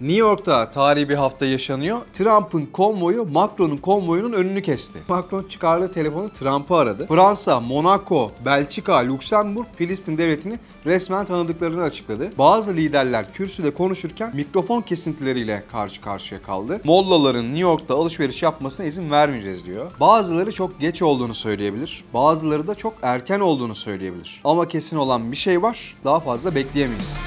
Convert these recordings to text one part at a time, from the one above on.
New York'ta tarihi bir hafta yaşanıyor. Trump'ın konvoyu Macron'un konvoyunun önünü kesti. Macron çıkardığı telefonu Trump'ı aradı. Fransa, Monaco, Belçika, Lüksemburg, Filistin devletini resmen tanıdıklarını açıkladı. Bazı liderler kürsüde konuşurken mikrofon kesintileriyle karşı karşıya kaldı. Mollaların New York'ta alışveriş yapmasına izin vermeyeceğiz diyor. Bazıları çok geç olduğunu söyleyebilir. Bazıları da çok erken olduğunu söyleyebilir. Ama kesin olan bir şey var. Daha fazla bekleyemeyiz.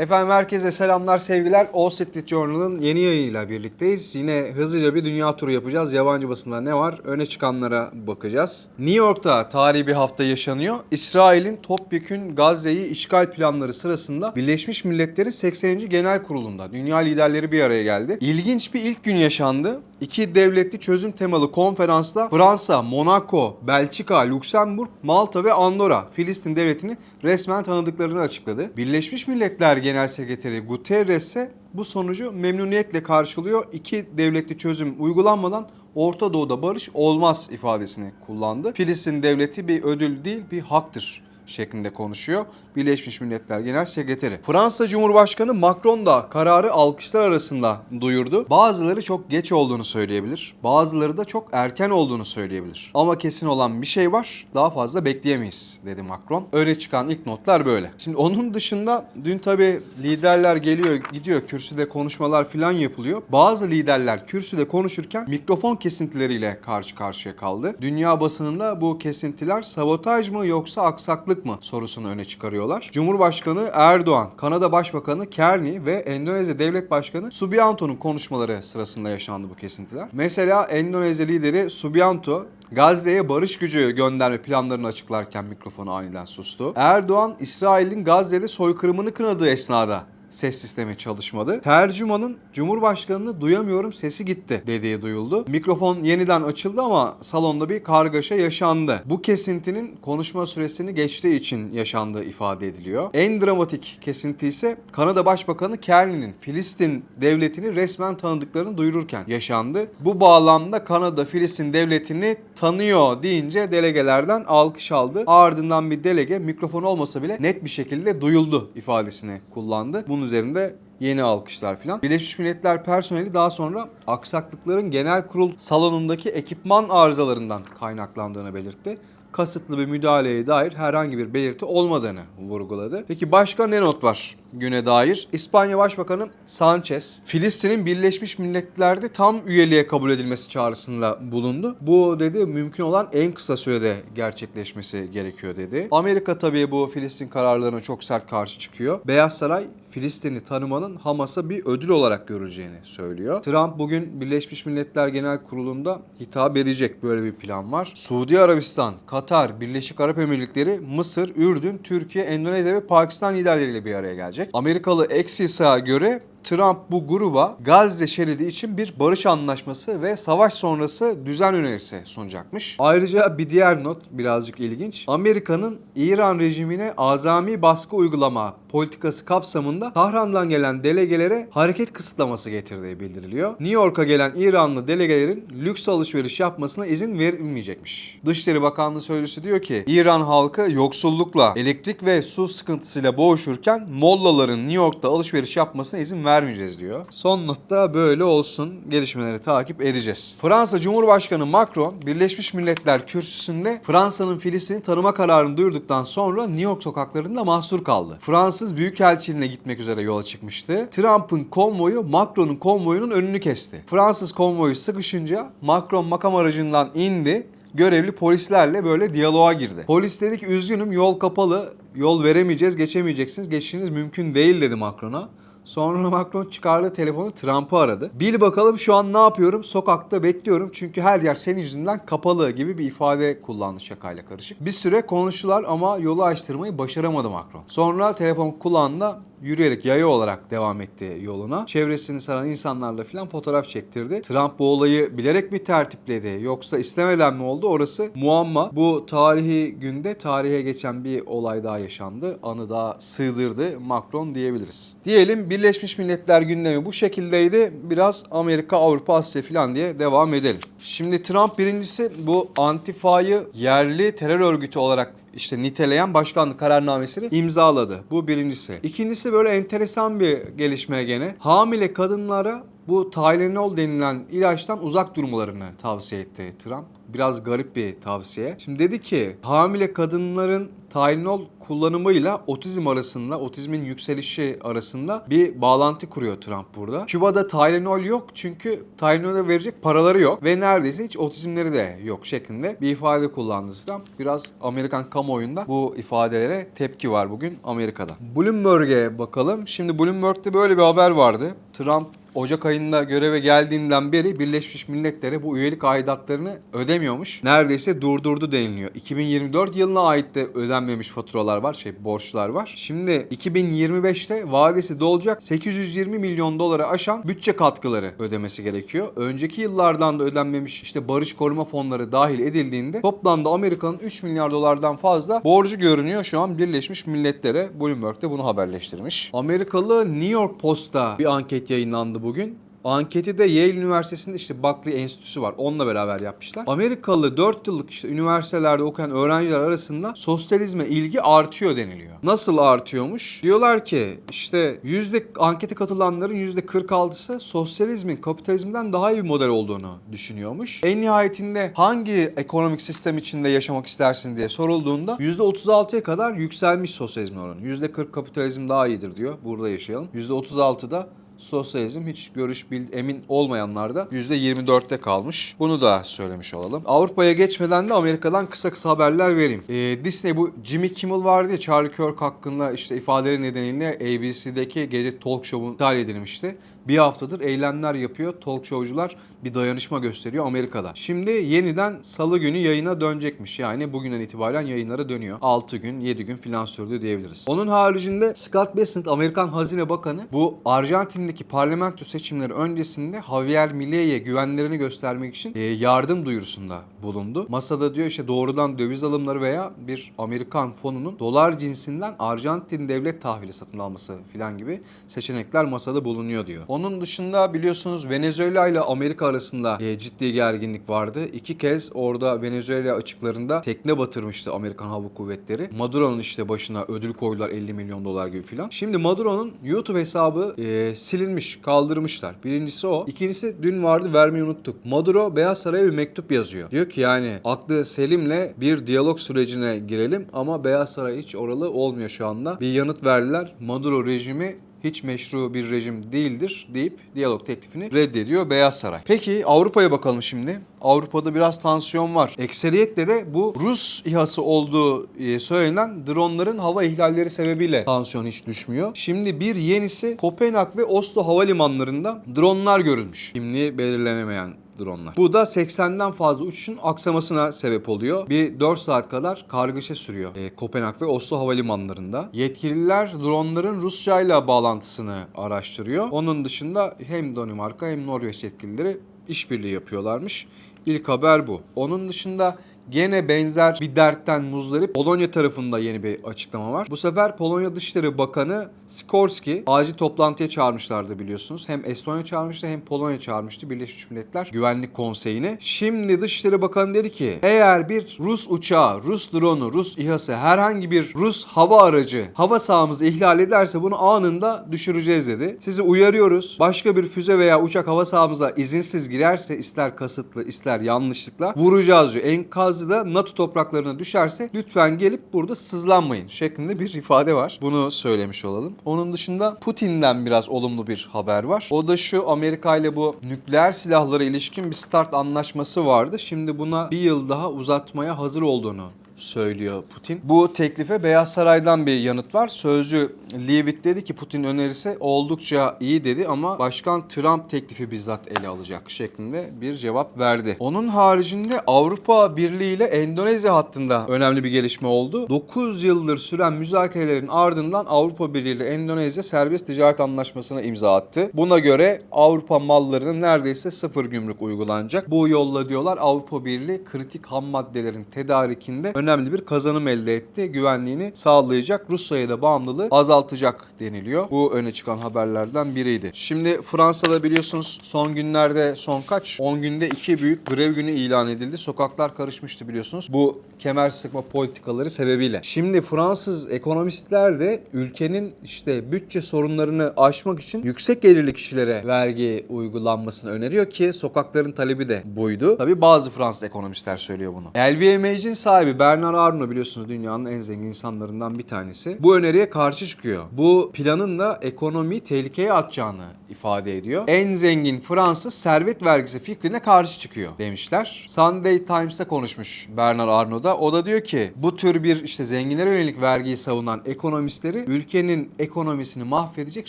Efendim herkese selamlar, sevgiler. All Street Journal'ın yeni yayınıyla birlikteyiz. Yine hızlıca bir dünya turu yapacağız. Yabancı basında ne var? Öne çıkanlara bakacağız. New York'ta tarihi bir hafta yaşanıyor. İsrail'in topyekün Gazze'yi işgal planları sırasında Birleşmiş Milletler'in 80. Genel Kurulu'nda dünya liderleri bir araya geldi. İlginç bir ilk gün yaşandı. İki devletli çözüm temalı konferansta Fransa, Monaco, Belçika, Lüksemburg, Malta ve Andorra Filistin devletini resmen tanıdıklarını açıkladı. Birleşmiş Milletler Genel Sekreteri Guterres ise bu sonucu memnuniyetle karşılıyor. İki devletli çözüm uygulanmadan Orta Doğu'da barış olmaz ifadesini kullandı. Filistin devleti bir ödül değil bir haktır şeklinde konuşuyor. Birleşmiş Milletler Genel Sekreteri. Fransa Cumhurbaşkanı Macron da kararı alkışlar arasında duyurdu. Bazıları çok geç olduğunu söyleyebilir. Bazıları da çok erken olduğunu söyleyebilir. Ama kesin olan bir şey var. Daha fazla bekleyemeyiz dedi Macron. Öne çıkan ilk notlar böyle. Şimdi onun dışında dün tabi liderler geliyor gidiyor kürsüde konuşmalar falan yapılıyor. Bazı liderler kürsüde konuşurken mikrofon kesintileriyle karşı karşıya kaldı. Dünya basınında bu kesintiler sabotaj mı yoksa aksaklık mı sorusunu öne çıkarıyorlar. Cumhurbaşkanı Erdoğan, Kanada Başbakanı Kearney ve Endonezya Devlet Başkanı Subianto'nun konuşmaları sırasında yaşandı bu kesintiler. Mesela Endonezya lideri Subianto Gazze'ye barış gücü gönderme planlarını açıklarken mikrofonu aniden sustu. Erdoğan, İsrail'in Gazze'de soykırımını kınadığı esnada ses sistemi çalışmadı. Tercümanın Cumhurbaşkanını duyamıyorum sesi gitti dediği duyuldu. Mikrofon yeniden açıldı ama salonda bir kargaşa yaşandı. Bu kesintinin konuşma süresini geçtiği için yaşandığı ifade ediliyor. En dramatik kesinti ise Kanada Başbakanı Kearney'nin Filistin devletini resmen tanıdıklarını duyururken yaşandı. Bu bağlamda Kanada Filistin devletini tanıyor deyince delegelerden alkış aldı. Ardından bir delege mikrofon olmasa bile net bir şekilde duyuldu ifadesini kullandı. Bunun üzerinde yeni alkışlar filan. Birleşmiş Milletler personeli daha sonra aksaklıkların genel kurul salonundaki ekipman arızalarından kaynaklandığını belirtti kasıtlı bir müdahaleye dair herhangi bir belirti olmadığını vurguladı. Peki başka ne not var güne dair? İspanya Başbakanı Sanchez, Filistin'in Birleşmiş Milletler'de tam üyeliğe kabul edilmesi çağrısında bulundu. Bu dedi mümkün olan en kısa sürede gerçekleşmesi gerekiyor dedi. Amerika tabii bu Filistin kararlarına çok sert karşı çıkıyor. Beyaz Saray Filistin'i tanımanın Hamas'a bir ödül olarak görüleceğini söylüyor. Trump bugün Birleşmiş Milletler Genel Kurulu'nda hitap edecek böyle bir plan var. Suudi Arabistan, Katar, Birleşik Arap Emirlikleri, Mısır, Ürdün, Türkiye, Endonezya ve Pakistan liderleriyle bir araya gelecek. Amerikalı Axios'a göre Trump bu gruba Gazze şeridi için bir barış anlaşması ve savaş sonrası düzen önerisi sunacakmış. Ayrıca bir diğer not birazcık ilginç. Amerika'nın İran rejimine azami baskı uygulama politikası kapsamında Tahran'dan gelen delegelere hareket kısıtlaması getirdiği bildiriliyor. New York'a gelen İranlı delegelerin lüks alışveriş yapmasına izin verilmeyecekmiş. Dışişleri Bakanlığı sözcüsü diyor ki İran halkı yoksullukla, elektrik ve su sıkıntısıyla boğuşurken Mollaların New York'ta alışveriş yapmasına izin vermeyeceğiz diyor. Son notta böyle olsun. Gelişmeleri takip edeceğiz. Fransa Cumhurbaşkanı Macron Birleşmiş Milletler kürsüsünde Fransa'nın Filistin'i tanıma kararını duyurduktan sonra New York sokaklarında mahsur kaldı. Fransız Büyükelçiliğine gitmek üzere yola çıkmıştı. Trump'ın konvoyu Macron'un konvoyunun önünü kesti. Fransız konvoyu sıkışınca Macron makam aracından indi görevli polislerle böyle diyaloğa girdi. Polis dedi ki üzgünüm yol kapalı, yol veremeyeceğiz, geçemeyeceksiniz, geçişiniz mümkün değil dedi Macron'a. Sonra Macron çıkardı telefonu Trump'ı aradı. Bil bakalım şu an ne yapıyorum? Sokakta bekliyorum çünkü her yer senin yüzünden kapalı gibi bir ifade kullandı şakayla karışık. Bir süre konuştular ama yolu açtırmayı başaramadı Macron. Sonra telefon kulağında yürüyerek yaya olarak devam etti yoluna. Çevresini saran insanlarla falan fotoğraf çektirdi. Trump bu olayı bilerek mi tertipledi yoksa istemeden mi oldu orası muamma. Bu tarihi günde tarihe geçen bir olay daha yaşandı. Anı daha sığdırdı Macron diyebiliriz. Diyelim Birleşmiş Milletler gündemi bu şekildeydi. Biraz Amerika, Avrupa, Asya falan diye devam edelim. Şimdi Trump birincisi bu Antifa'yı yerli terör örgütü olarak işte niteleyen başkanlık kararnamesini imzaladı. Bu birincisi. İkincisi böyle enteresan bir gelişme gene. Hamile kadınlara bu Tylenol denilen ilaçtan uzak durmalarını tavsiye etti Trump. Biraz garip bir tavsiye. Şimdi dedi ki hamile kadınların Tylenol kullanımıyla otizm arasında, otizmin yükselişi arasında bir bağlantı kuruyor Trump burada. Küba'da Tylenol yok çünkü Tylenol'e verecek paraları yok ve neredeyse hiç otizmleri de yok şeklinde bir ifade kullandı Trump. Biraz Amerikan kamuoyunda bu ifadelere tepki var bugün Amerika'da. Bloomberg'e bakalım. Şimdi Bloomberg'de böyle bir haber vardı. Trump Ocak ayında göreve geldiğinden beri Birleşmiş Milletler'e bu üyelik aidatlarını ödemiyormuş. Neredeyse durdurdu deniliyor. 2024 yılına ait de ödenmemiş faturalar var, şey borçlar var. Şimdi 2025'te vadesi dolacak 820 milyon dolara aşan bütçe katkıları ödemesi gerekiyor. Önceki yıllardan da ödenmemiş işte barış koruma fonları dahil edildiğinde toplamda Amerika'nın 3 milyar dolardan fazla borcu görünüyor şu an Birleşmiş Milletler'e. Bloomberg'de bunu haberleştirmiş. Amerikalı New York Post'ta bir anket yayınlandı bugün. Anketi de Yale Üniversitesi'nde işte Buckley Enstitüsü var. Onunla beraber yapmışlar. Amerikalı 4 yıllık işte üniversitelerde okuyan öğrenciler arasında sosyalizme ilgi artıyor deniliyor. Nasıl artıyormuş? Diyorlar ki işte yüzde ankete katılanların yüzde 46'sı sosyalizmin kapitalizmden daha iyi bir model olduğunu düşünüyormuş. En nihayetinde hangi ekonomik sistem içinde yaşamak istersin diye sorulduğunda yüzde 36'ya kadar yükselmiş sosyalizm oranı. Yüzde 40 kapitalizm daha iyidir diyor. Burada yaşayalım. Yüzde 36'da sosyalizm hiç görüş bil, emin olmayanlar da %24'te kalmış. Bunu da söylemiş olalım. Avrupa'ya geçmeden de Amerika'dan kısa kısa haberler vereyim. Ee, Disney bu Jimmy Kimmel vardı ya Charlie Kirk hakkında işte ifadeleri nedeniyle ABC'deki gece talk show'u iptal edilmişti. Bir haftadır eylemler yapıyor. Talk showcular bir dayanışma gösteriyor Amerika'da. Şimdi yeniden salı günü yayına dönecekmiş. Yani bugünden itibaren yayınlara dönüyor. 6 gün, 7 gün filan sürdü diyebiliriz. Onun haricinde Scott Bessent, Amerikan Hazine Bakanı bu Arjantin'deki parlamento seçimleri öncesinde Javier Milei'ye güvenlerini göstermek için e, yardım duyurusunda bulundu. Masada diyor işte doğrudan döviz alımları veya bir Amerikan fonunun dolar cinsinden Arjantin devlet tahvili satın alması filan gibi seçenekler masada bulunuyor diyor. Onun dışında biliyorsunuz Venezuela ile Amerika arasında e, ciddi gerginlik vardı. İki kez orada Venezuela açıklarında tekne batırmıştı Amerikan Hava Kuvvetleri. Maduro'nun işte başına ödül koydular 50 milyon dolar gibi filan. Şimdi Maduro'nun YouTube hesabı e, silinmiş, kaldırmışlar. Birincisi o. İkincisi dün vardı vermeyi unuttuk. Maduro Beyaz Saray'a bir mektup yazıyor. Diyor ki yani aklı selimle bir diyalog sürecine girelim ama Beyaz Saray hiç oralı olmuyor şu anda. Bir yanıt verdiler. Maduro rejimi hiç meşru bir rejim değildir deyip diyalog teklifini reddediyor Beyaz Saray. Peki Avrupa'ya bakalım şimdi. Avrupa'da biraz tansiyon var. Ekseriyetle de bu Rus İHA'sı olduğu e, söylenen dronların hava ihlalleri sebebiyle tansiyon hiç düşmüyor. Şimdi bir yenisi Kopenhag ve Oslo havalimanlarında dronlar görülmüş. Kimliği belirlenemeyen dronlar. Bu da 80'den fazla uçuşun aksamasına sebep oluyor. Bir 4 saat kadar kargaşa sürüyor e, Kopenhag ve Oslo havalimanlarında. Yetkililer dronların Rusya ile bağlantısını araştırıyor. Onun dışında hem Danimarka hem Norveç yetkilileri işbirliği yapıyorlarmış. İlk haber bu. Onun dışında Gene benzer bir dertten muzdarip Polonya tarafında yeni bir açıklama var. Bu sefer Polonya Dışişleri Bakanı Sikorski acil toplantıya çağırmışlardı biliyorsunuz. Hem Estonya çağırmıştı hem Polonya çağırmıştı Birleşmiş Milletler Güvenlik Konseyi'ne. Şimdi Dışişleri Bakanı dedi ki eğer bir Rus uçağı, Rus drone'u, Rus İHA'sı herhangi bir Rus hava aracı hava sahamızı ihlal ederse bunu anında düşüreceğiz dedi. Sizi uyarıyoruz. Başka bir füze veya uçak hava sahamıza izinsiz girerse ister kasıtlı ister yanlışlıkla vuracağız diyor. Enkazı da NATO topraklarına düşerse lütfen gelip burada sızlanmayın şeklinde bir ifade var. Bunu söylemiş olalım. Onun dışında Putin'den biraz olumlu bir haber var. O da şu Amerika ile bu nükleer silahlara ilişkin bir start anlaşması vardı. Şimdi buna bir yıl daha uzatmaya hazır olduğunu söylüyor Putin. Bu teklife Beyaz Saray'dan bir yanıt var. Sözcü Leavitt dedi ki Putin önerisi oldukça iyi dedi ama Başkan Trump teklifi bizzat ele alacak şeklinde bir cevap verdi. Onun haricinde Avrupa Birliği ile Endonezya hattında önemli bir gelişme oldu. 9 yıldır süren müzakerelerin ardından Avrupa Birliği ile Endonezya serbest ticaret anlaşmasına imza attı. Buna göre Avrupa mallarının neredeyse sıfır gümrük uygulanacak. Bu yolla diyorlar Avrupa Birliği kritik ham maddelerin tedarikinde önemli önemli bir kazanım elde etti. Güvenliğini sağlayacak, Rusya'ya da bağımlılığı azaltacak deniliyor. Bu öne çıkan haberlerden biriydi. Şimdi Fransa'da biliyorsunuz son günlerde son kaç? 10 günde iki büyük grev günü ilan edildi. Sokaklar karışmıştı biliyorsunuz. Bu kemer sıkma politikaları sebebiyle. Şimdi Fransız ekonomistler de ülkenin işte bütçe sorunlarını aşmak için yüksek gelirli kişilere vergi uygulanmasını öneriyor ki sokakların talebi de buydu. Tabi bazı Fransız ekonomistler söylüyor bunu. LVMH'in sahibi Bernard Arnault biliyorsunuz dünyanın en zengin insanlarından bir tanesi. Bu öneriye karşı çıkıyor. Bu planın da ekonomiyi tehlikeye atacağını ifade ediyor. En zengin Fransız servet vergisi fikrine karşı çıkıyor demişler. Sunday Times'ta konuşmuş Bernard Arnault da. O da diyor ki bu tür bir işte zenginlere yönelik vergiyi savunan ekonomistleri ülkenin ekonomisini mahvedecek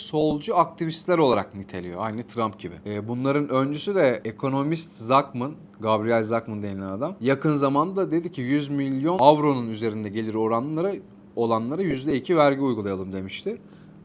solcu aktivistler olarak niteliyor. Aynı Trump gibi. E, bunların öncüsü de ekonomist Zachman, Gabriel Zachman denilen adam. Yakın zamanda dedi ki 100 milyon avronun üzerinde gelir oranlara olanlara %2 vergi uygulayalım demişti.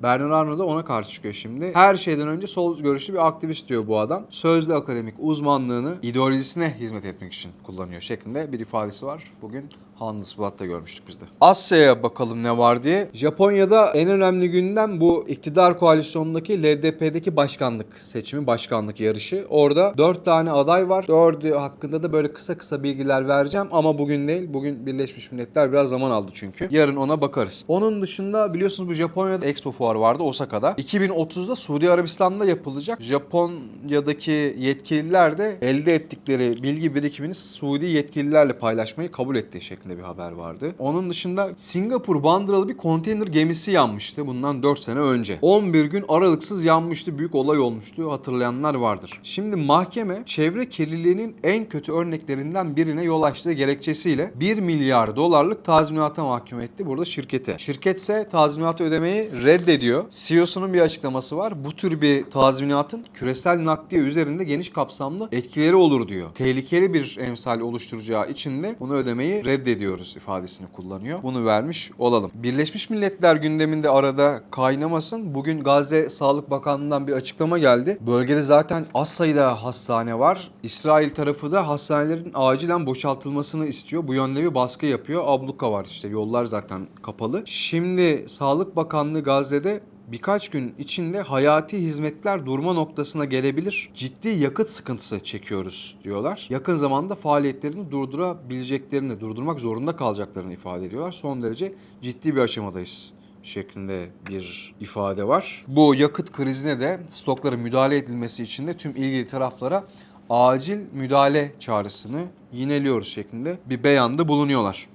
Bernard Arnault da ona karşı çıkıyor şimdi. Her şeyden önce sol görüşlü bir aktivist diyor bu adam. Sözlü akademik uzmanlığını ideolojisine hizmet etmek için kullanıyor şeklinde bir ifadesi var. Bugün Handelsblatt'ta görmüştük biz de. Asya'ya bakalım ne var diye. Japonya'da en önemli gündem bu iktidar koalisyonundaki LDP'deki başkanlık seçimi, başkanlık yarışı. Orada 4 tane aday var. 4'ü hakkında da böyle kısa kısa bilgiler vereceğim ama bugün değil. Bugün Birleşmiş Milletler biraz zaman aldı çünkü. Yarın ona bakarız. Onun dışında biliyorsunuz bu Japonya'da Expo fuarı vardı Osaka'da. 2030'da Suudi Arabistan'da yapılacak. Japonya'daki yetkililer de elde ettikleri bilgi birikimini Suudi yetkililerle paylaşmayı kabul ettiği şeklinde bir haber vardı. Onun dışında Singapur bandıralı bir konteyner gemisi yanmıştı bundan 4 sene önce. 11 gün aralıksız yanmıştı. Büyük olay olmuştu. Hatırlayanlar vardır. Şimdi mahkeme çevre kirliliğinin en kötü örneklerinden birine yol açtığı gerekçesiyle 1 milyar dolarlık tazminata mahkum etti burada şirkete. Şirket ise tazminatı ödemeyi reddediyor. CEO'sunun bir açıklaması var. Bu tür bir tazminatın küresel nakliye üzerinde geniş kapsamlı etkileri olur diyor. Tehlikeli bir emsal oluşturacağı için de bunu ödemeyi reddediyoruz ifadesini kullanıyor. Bunu vermiş olalım. Birleşmiş Milletler gündeminde arada kaynamasın. Bugün Gazze Sağlık Bakanlığı'ndan bir açıklama geldi. Bölgede zaten az sayıda hastane var. İsrail tarafı da hastanelerin acilen boşaltılmasını istiyor. Bu yönde bir baskı yapıyor. Abluka var işte yollar zaten kapalı. Şimdi Sağlık Bakanlığı Gazze'de birkaç gün içinde hayati hizmetler durma noktasına gelebilir. Ciddi yakıt sıkıntısı çekiyoruz diyorlar. Yakın zamanda faaliyetlerini durdurabileceklerini, durdurmak zorunda kalacaklarını ifade ediyorlar. Son derece ciddi bir aşamadayız şeklinde bir ifade var. Bu yakıt krizine de stoklara müdahale edilmesi için de tüm ilgili taraflara acil müdahale çağrısını yineliyoruz şeklinde bir beyanda bulunuyorlar.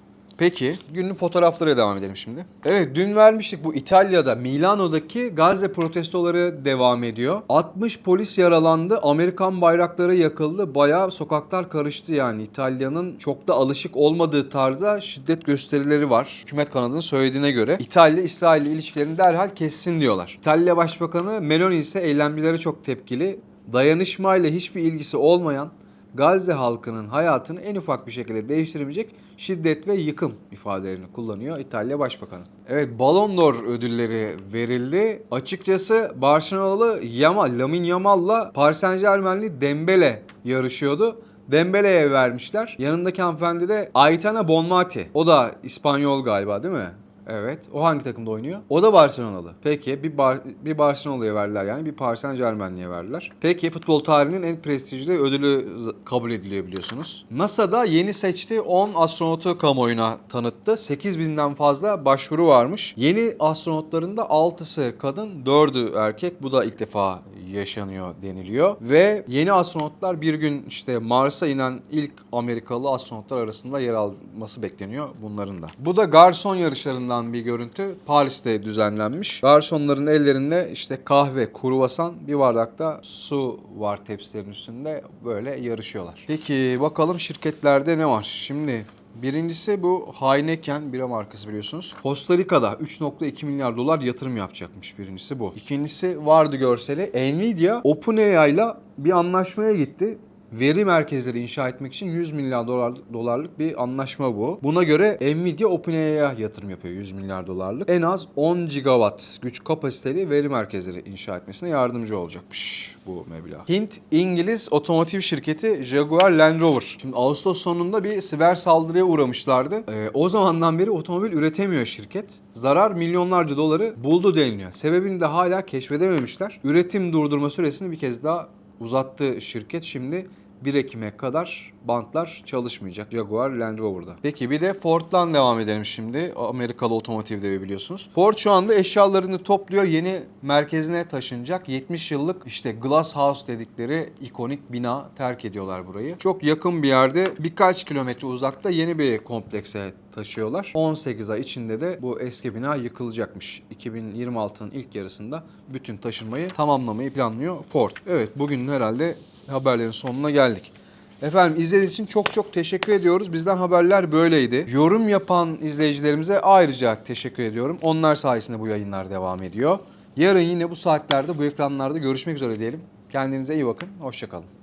Peki günün fotoğraflarıyla devam edelim şimdi. Evet dün vermiştik bu İtalya'da Milano'daki Gazze protestoları devam ediyor. 60 polis yaralandı. Amerikan bayrakları yakıldı. Bayağı sokaklar karıştı yani. İtalya'nın çok da alışık olmadığı tarza şiddet gösterileri var. Hükümet kanadının söylediğine göre İtalya İsrail ilişkilerini derhal kessin diyorlar. İtalya Başbakanı Meloni ise eylemcilere çok tepkili. Dayanışmayla hiçbir ilgisi olmayan Gazze halkının hayatını en ufak bir şekilde değiştirmeyecek şiddet ve yıkım ifadelerini kullanıyor İtalya Başbakanı. Evet Ballon d'Or ödülleri verildi. Açıkçası Barcelonalı Yamal, Lamine Yamal'la Paris Saint Germain'li Dembele yarışıyordu. Dembele'ye vermişler. Yanındaki hanımefendi de Aitana Bonmati. O da İspanyol galiba değil mi? Evet. O hangi takımda oynuyor? O da Barcelonalı. Peki bir Bar bir Barcelonalı'ya verdiler yani bir Paris Saint Germain'liye verdiler. Peki futbol tarihinin en prestijli ödülü kabul ediliyor biliyorsunuz. NASA da yeni seçtiği 10 astronotu kamuoyuna tanıttı. 8000'den fazla başvuru varmış. Yeni astronotların da 6'sı kadın, 4'ü erkek. Bu da ilk defa yaşanıyor deniliyor. Ve yeni astronotlar bir gün işte Mars'a inen ilk Amerikalı astronotlar arasında yer alması bekleniyor bunların da. Bu da garson yarışlarından bir görüntü. Paris'te düzenlenmiş. Garsonların ellerinde işte kahve, kruvasan, bir bardakta su var tepsilerin üstünde. Böyle yarışıyorlar. Peki bakalım şirketlerde ne var? Şimdi Birincisi bu Heineken bira markası biliyorsunuz. Costa Rica'da 3.2 milyar dolar yatırım yapacakmış birincisi bu. İkincisi vardı görseli. Nvidia OpenAI ile bir anlaşmaya gitti. Veri merkezleri inşa etmek için 100 milyar dolar, dolarlık bir anlaşma bu. Buna göre Nvidia OpenAI'ya yatırım yapıyor 100 milyar dolarlık. En az 10 gigawatt güç kapasiteli veri merkezleri inşa etmesine yardımcı olacakmış bu meblağ. Hint İngiliz otomotiv şirketi Jaguar Land Rover. Şimdi Ağustos sonunda bir siber saldırıya uğramışlardı. Ee, o zamandan beri otomobil üretemiyor şirket. Zarar milyonlarca doları buldu deniliyor. Sebebini de hala keşfedememişler. Üretim durdurma süresini bir kez daha uzattı şirket. Şimdi 1 Ekim'e kadar bantlar çalışmayacak Jaguar Land Rover'da. Peki bir de Ford'dan devam edelim şimdi. Amerikalı otomotiv devi biliyorsunuz. Ford şu anda eşyalarını topluyor. Yeni merkezine taşınacak. 70 yıllık işte Glass House dedikleri ikonik bina terk ediyorlar burayı. Çok yakın bir yerde birkaç kilometre uzakta yeni bir komplekse taşıyorlar. 18 ay içinde de bu eski bina yıkılacakmış. 2026'nın ilk yarısında bütün taşınmayı tamamlamayı planlıyor Ford. Evet bugün herhalde haberlerin sonuna geldik. Efendim izlediğiniz için çok çok teşekkür ediyoruz. Bizden haberler böyleydi. Yorum yapan izleyicilerimize ayrıca teşekkür ediyorum. Onlar sayesinde bu yayınlar devam ediyor. Yarın yine bu saatlerde bu ekranlarda görüşmek üzere diyelim. Kendinize iyi bakın. Hoşçakalın.